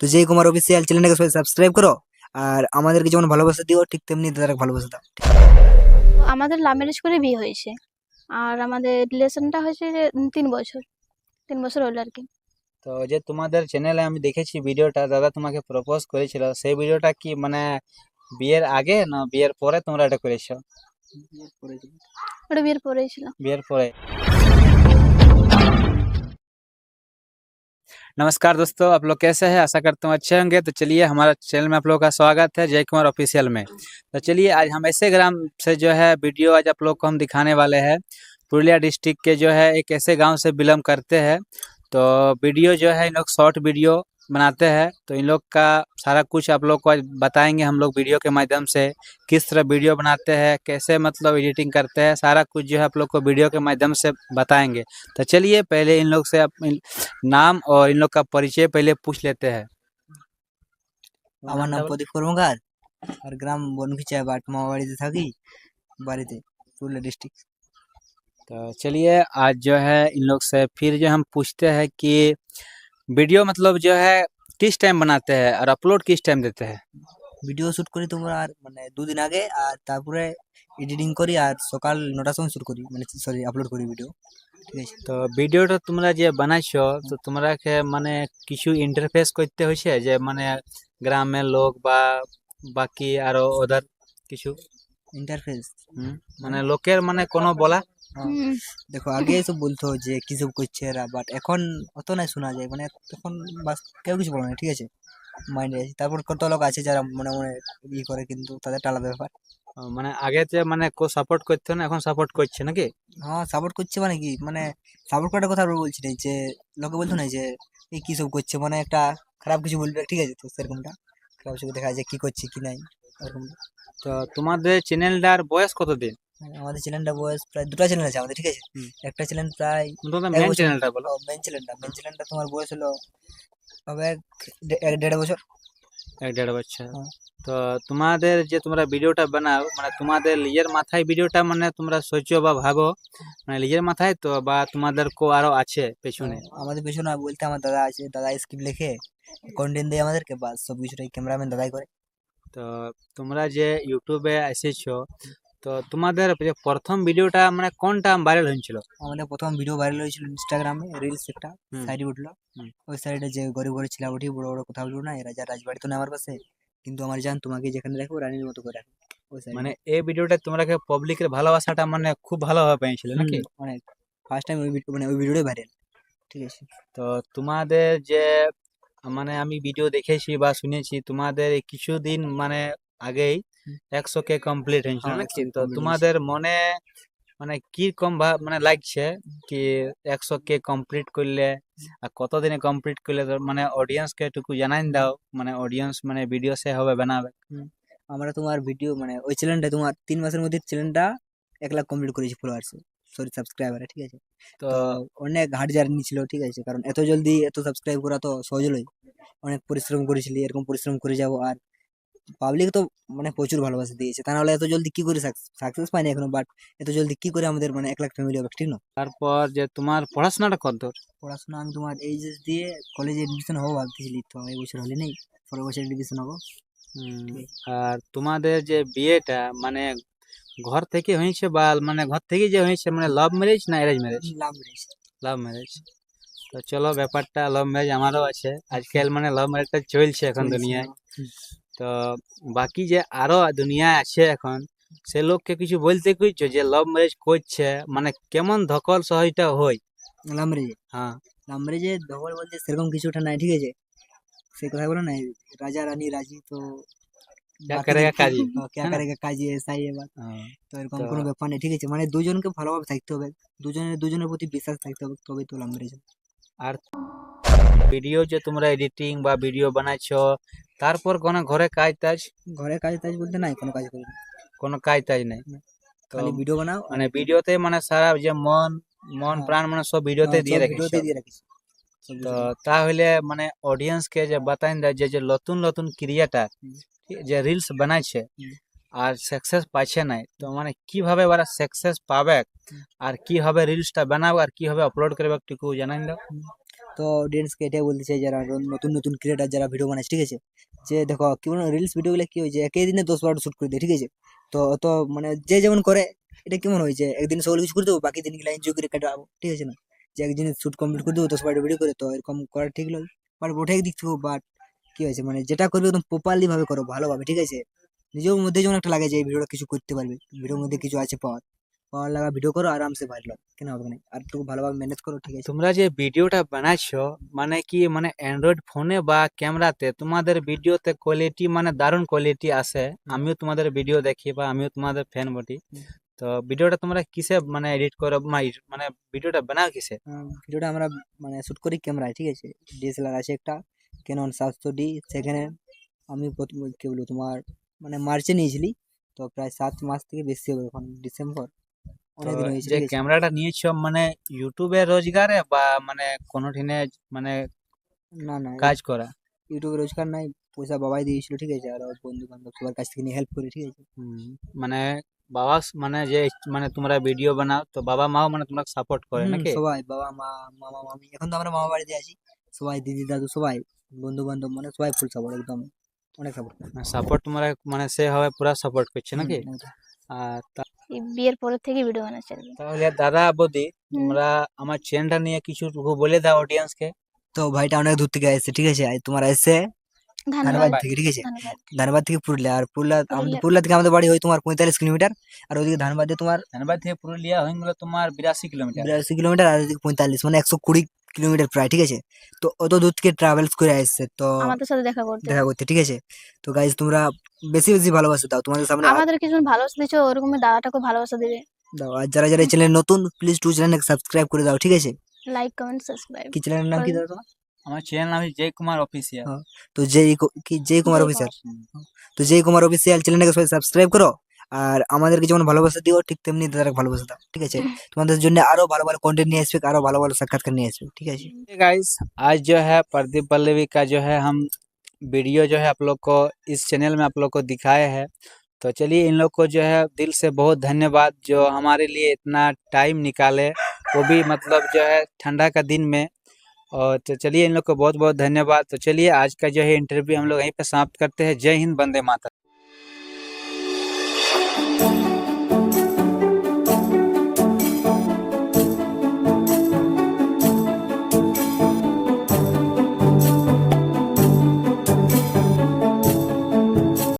তো যেই কুমার অফিসিয়াল চ্যানেলটাকে সবাই সাবস্ক্রাইব করো আর আমাদেরকে যেমন ভালোবাসা দিও ঠিক তেমনি দাদাকে ভালোবাসা দাও। আমাদের লাভ ম্যারেজ করে বিয়ে হয়েছে আর আমাদের রিলেশনটা হয়েছে যে তিন বছর তিন বছর হলো আর কি। তো যে তোমাদের চ্যানেলে আমি দেখেছি ভিডিওটা দাদা তোমাকে প্রপোজ করেছিল সেই ভিডিওটা কি মানে বিয়ের আগে না বিয়ের পরে তোমরা এটা করেছ? বিয়ের পরে ছিল। বিয়ের পরে। नमस्कार दोस्तों, आप लोग कैसे हैं? आशा करता हूँ अच्छे होंगे। तो चलिए, हमारा चैनल में आप लोगों का स्वागत है, जय कुमार ऑफिशियल में। तो चलिए, आज हम ऐसे ग्राम से जो है, वीडियो आज आप लोग को हम दिखाने वाले हैं। पुरुलिया डिस्ट्रिक्ट के जो है, एक ऐसे गाँव से बिलोंग करते हैं। तो वीडियो जो है, इन लोग शॉर्ट वीडियो बनाते हैं तो इन लोग का सारा कुछ आप लोग को आज बताएंगे हम लोग वीडियो के माध्यम से किस तरह वीडियो बनाते हैं कैसे मतलब एडिटिंग करते हैं सारा कुछ जो है आप लोग को वीडियो के माध्यम से बताएंगे तो चलिए पहले इन लोग से आप इन- नाम और इन लोग का परिचय पहले पूछ लेते हैं আমার নাম প্রদীপ কর্মকার আর গ্রাম বনভিচা বাট মামাবাড়িতে থাকি বাড়িতে পুরুলিয়া ডিস্ট্রিক্ট तो चलिए आज जो है इन लोग से फिर जो हम पूछते हैं कि वीडियो मतलब जो है किस टाइम बनाते हैं और अपलोड किस टाइम देते हैं ভিডিও শুট করি তোমার আর মানে দুদিন আগে আর তারপরে এডিটিং করি আর সকাল নটার সময় শুট করি মানে সরি আপলোড করি ভিডিও ঠিক আছে তো ভিডিওটা তোমরা যে বানাইছো তো তোমরাকে মানে কিছু ইন্টারফেস করতে হয়েছে যে মানে গ্রামের লোক বা বাকি আরো ওদের কিছু ইন্টারফেস হুম, মানে লোকের মানে কোনো বলা হুম, দেখো আগে এসব বলতো যে কি সব করছে এরা বাট এখন অত নাই শোনা যায়। মানে তখন বাস কেউ কিছু বলে না ঠিক আছে? মাইন্ডে আছে। তারপর কত লোক আছে যারা মনে মনে ই করে কিন্তু তাদের আলাদা ব্যাপার। মানে আগে যে মানে কেউ সাপোর্ট করতো না এখন সাপোর্ট করছে নাকি? হ্যাঁ সাপোর্ট করছে মানে কি? মানে সাপোর্ট করার কথা বলছি না যে লোকে বলতো না যে এই কি সব করছে? মানে একটা খারাপ কিছু বলবে ঠিক আছে? তো সেরকমটা। খারাপ চোখে দেখা যায় কি করছে কি নাই এরকম তো তোমাদের চ্যানেলটার বয়স কতদিন? আমাদের চ্যানেলটা বয়স প্রায় দুটো চ্যানেল আছে আমাদের ঠিক আছে? একটা চ্যানেল প্রায় মেন চ্যানেলটা বলো। মেন চ্যানেলটা মেন চ্যানেলটা তোমার বয়স হলো হবে এক দেড় বছর। এক দেড় বছর। হ্যাঁ। তো তোমাদের যে তোমরা ভিডিওটা বানাও মানে তোমাদের নিজের মাথায় ভিডিওটা মানে তোমরা সোচো বা ভাবো মানে নিজের মাথায় তো বা তোমাদের কো আরও আছে পেছনে? আমাদের পেছনে বলতে আমার দাদা আছে দাদা স্ক্রিপ্ট লিখে কন্টেন্ট দেয় আমাদেরকে বাস সব কিছুটাই ক্যামেরাম্যান দাদাই করে। তো তোমরা যে ইউটিউবে এসেছ তো তোমাদের যে প্রথম ভিডিওটা মানে কোনটা ভাইরাল হয়েছিল আমাদের প্রথম ভিডিও ভাইরাল হয়েছিল ইনস্টাগ্রামে রিলস একটা। সাইডে উঠল ওই সাইডে যে গরিব গরিব ছেলে উঠি বড় বড় কথা বলব না যা রাজবাড়ি তো না আমার পাশে কিন্তু আমার জান তোমাকে যেখানে রাখব রানীর মতো করে রাখব। মানে এই ভিডিওটা তোমরা পাবলিকের ভালোবাসাটা মানে খুব ভালোভাবে পেয়েছিল নাকি অনেক ফার্স্ট টাইম ওই ভিডিও মানে ওই ভিডিওটাই ভাইরাল ঠিক আছে তো তোমাদের যে মানে আমি ভিডিও দেখেছি বা শুনেছি তোমাদের কিছুদিন মানে আগেই। একশো কে কমপ্লিট হয়েছিল নাকি 100K তো তোমাদের মনে মানে কি কম মানে লাগছে কি একশো কে কমপ্লিট করলে আর কতদিনে কমপ্লিট করলে? মানে অডিয়েন্স কে একটু জানাই দাও। মানে অডিয়েন্স মানে ভিডিও সে হবে বানাবে আমরা তোমার ভিডিও মানে ওই চ্যানেলটা তোমার তিন মাসের মধ্যে চ্যানেলটা এক লাখ কমপ্লিট করেছি ফলোয়ার্স সরি সাবস্ক্রাইবার ঠিক আছে? তো তো অনেক হার্ড জার্নি ছিল ঠিক আছে? কারণ এত জলদি এত সাবস্ক্রাইব করা তো সহজ নয় অনেক পরিশ্রম করেছিলি এরকম পরিশ্রম করে যাব আর পাবলিক তো মানে প্রচুর ভালোবাসা দিয়েছে। তা নাহলে এত জলদি কি করে সাকসেস পাইনি এখনও? বাট এত জলদি কি করে আমাদের মানে এক লাখ ফ্যামিলি হবে ঠিক না? তারপর যে তোমার পড়াশোনাটা কত? পড়াশোনা আমি তোমার এইচএস দিয়ে কলেজে এডমিশন হব ভাবতেছিলি তো এই বছর হলে নেই? পরের বছর এডমিশন হব। আর তোমাদের যে বিয়েটা মানে ঘর থেকে হয়েছে বা মানে ঘর থেকে যে হয়েছে মানে লাভ ম্যারেজ না arrange marriage love marriage love marriage তো চলো ব্যাপারটা লাভ ম্যারেজ আমারও আছে। আজকাল মানে লাভ ম্যারেজটা চলছে এখন দুনিয়ায়। তো বাকি যে আরও দুনিয়া আছে এখন সে লোককে কিছু বলতে কইছো যে লাভ ম্যারেজ করছে? মানে কেমন ধকল সহজটা হয়? লাভ হ্যাঁ। লাভ ম্যারেজে ধকল বলতে সেরকম কিছুটা নাই ঠিক আছে? সে কথা বলো না রাজা রানী রাজি তো মানে দুজনকে ভালোভাবে থাকতে হবে। দুজনের দুজনের প্রতি বিশ্বাস থাকতে হবে তবে তো লাম্বরে আর ভিডিও যে তোমরা এডিটিং বা ভিডিও বানাইছো তারপর কোনো ঘরে কাজ টাজ ঘরে কাজ টাজ বলতে নাই কোনো কাজ করি না। কোনো কাজ টাজ নাই তো খালি ভিডিও বানাও মানে ভিডিওতে মানে সারা যে মন মন হ্যাঁ। প্রাণ মানে সব ভিডিওতে হ্যাঁ, দিয়ে সব রাখিস ভিডিওতে দিয়ে রাখিস সব তো। তাহলে মানে অডিয়েন্স কে যে বাতাইন দেয় যে যে নতুন নতুন ক্রিয়েটার হুম। যে রিলস বানাইছে হুম। আর সাকসেস পাচ্ছে নাই তো মানে কীভাবে ওরা সাকসেস পাবে। আর কীভাবে রিলসটা বানাবে আর কীভাবে আপলোড করবে একটু জানাই দাও তো অডিয়েন্সকে এটাই বলতে চাই যারা নতুন নতুন ক্রিয়েটার যারা ভিডিও বানাচ্ছে ঠিক আছে? যে দেখো, কি বলো রিলস ভিডিওগুলো কি হয়েছে একই দিনে দশ বারোটা শুট করে দেয়, ঠিক আছে? তো অত মানে যে যেমন করে, এটা কেমন হয়েছে একদিন সকল কিছু করে দেবো, বাকি দিনগুলো এনজয় করে কাটাবো ঠিক আছে না? যে একদিন শুট কমপ্লিট করে দেবো, দশ বারোটা ভিডিও করে, তো এরকম করা ঠিক নয় বাট ওঠে একদিক থেকে বাট কি হয়েছে মানে যেটা করবে একদম প্রপারলি ভাবে করো, ভালোভাবে, ঠিক আছে? নিজের মধ্যে যেমন একটা লাগে যে এই ভিডিওটা কিছু করতে পারবে ভিডিওর মধ্যে কিছু আছে পাওয়ার। পাওয়ার লাগা ভিডিও করো আরামসে ভাইরাল কেন হবে না? আর একটু ভালোভাবে ম্যানেজ করো ঠিক আছে? তোমরা যে ভিডিওটা বানাইছো মানে কি মানে অ্যান্ড্রয়েড ফোনে বা ক্যামেরাতে তোমাদের ভিডিওতে কোয়ালিটি মানে দারুণ কোয়ালিটি আসে আমিও তোমাদের ভিডিও দেখি বা আমিও তোমাদের ফ্যান বটি। তো ভিডিওটা তোমরা কিসে মানে এডিট করো মানে ভিডিওটা বানাও কিসে? ভিডিওটা আমরা মানে শুট করি ক্যামেরায় ঠিক আছে? ডিএসএলআর আছে একটা ক্যানন সাতশো ডি সেখানে আমি প্রথম কি বলব তোমার মানে মার্চে নিয়েছিলি তো প্রায় সাত মাস থেকে বেশি হবে এখন ডিসেম্বর যে ক্যামেরাটা নিয়েছো মানে ইউটিউবে রোজগারে বা মানে কোনোদিনে মানে না না কাজ করা? ইউটিউবে রোজগার নাই পয়সা বাবাই দিয়েছিল ঠিক আছে? আর বন্ধু বান্ধব সবার কাছ থেকে হেল্প করে ঠিক আছে? মানে বাবা মানে যে মানে তোমরা ভিডিও বানাও তো বাবা মাও মানে তোমরা সাপোর্ট করে নাকি? সবাই বাবা মা মামা মামি এখন তো আমরা মামা বাড়িতে আছি। সবাই দিদি দাদু সবাই বন্ধু বান্ধব মানে সবাই ফুল সাপোর্ট একদম অনেক সাপোর্ট সাপোর্ট তোমরা মানে সে হবে পুরা সাপোর্ট করছে নাকি? আর বিয়ের পরের থেকে ভিডিও বানাচ্ছে আর তাহলে দাদা বৌদি তোমরা আমার চ্যানেলটা নিয়ে কিছু বলে দাও অডিয়েন্স কে। তো ভাইটা অনেক দূর থেকে আসছে ঠিক আছে? আর তোমার আসছে ধানবাদ থেকে ঠিক আছে? ধানবাদ থেকে পুরুলিয়া আর পুরুলিয়া আমাদের পুরুলিয়া। পুরুলিয়া থেকে আমাদের বাড়ি হয় তোমার পঁয়তাল্লিশ কিলোমিটার আর ওদিকে ধানবাদে তোমার ধনবাদ থেকে পুরুলিয়া হয়ে গেল তোমার বিরাশি কিলোমিটার। বিরাশি কিলোমিটার আর ওদিকে পঁয়তাল্লিশ মানে একশো কুড়ি কিলোমিটার প্রায় ঠিক আছে? তো অত দূর থেকে ট্রাভেলস করে আসছে তো আমাদের সাথে দেখা করতে। দেখা করতে ঠিক আছে? তো গাইজ তোমরা বেশি বেশি ভালোবাসা দাও তোমাদের সামনে আমাদের কিছু ভালোবাসা দিচ্ছ ওরকমই দাদাটাকে ভালোবাসা দিবে। দাও আর যারা যারা চ্যানেল নতুন প্লিজ টু চ্যানেলকে সাবস্ক্রাইব করে দাও ঠিক আছে? লাইক কমেন্ট সাবস্ক্রাইব কি চ্যানেলের নাম কি দাও তোমার আমার চ্যানেল নাম জয় কুমার অফিসিয়াল। তো জয় কি জয় কুমার অফিসিয়াল তো জয় কুমার অফিসিয়াল চ্যানেলটাকে সবাই সাবস্ক্রাইব করো। আর আমাদেরকে যেমন ভালোবাসা দিও ঠিক তেমনি তাদেরকে ভালোবাসা দাও ঠিক আছে তোমাদের জন্য আরো ভালো ভালো কন্টেন্ট নিয়ে আসবে আরো ভালো ভালো সাক্ষাৎকার নিয়ে আসবে ঠিক আছে गाइस आज जो है प्रदीप पल्लवी का जो है हम वीडियो जो है आप लोग को इस चैनल में आप लोग को दिखाए हैं तो चलिए इन लोग को जो है दिल से बहुत धन्यवाद जो हमारे लिए इतना टाइम निकाले वो भी मतलब जो है ठंडा का दिन में और तो चलिए इन लोग को बहुत बहुत धन्यवाद तो चलिए आज का जो है इंटरव्यू हम लोग यहीं पे समाप्त करते हैं जय हिंद वंदे माता Música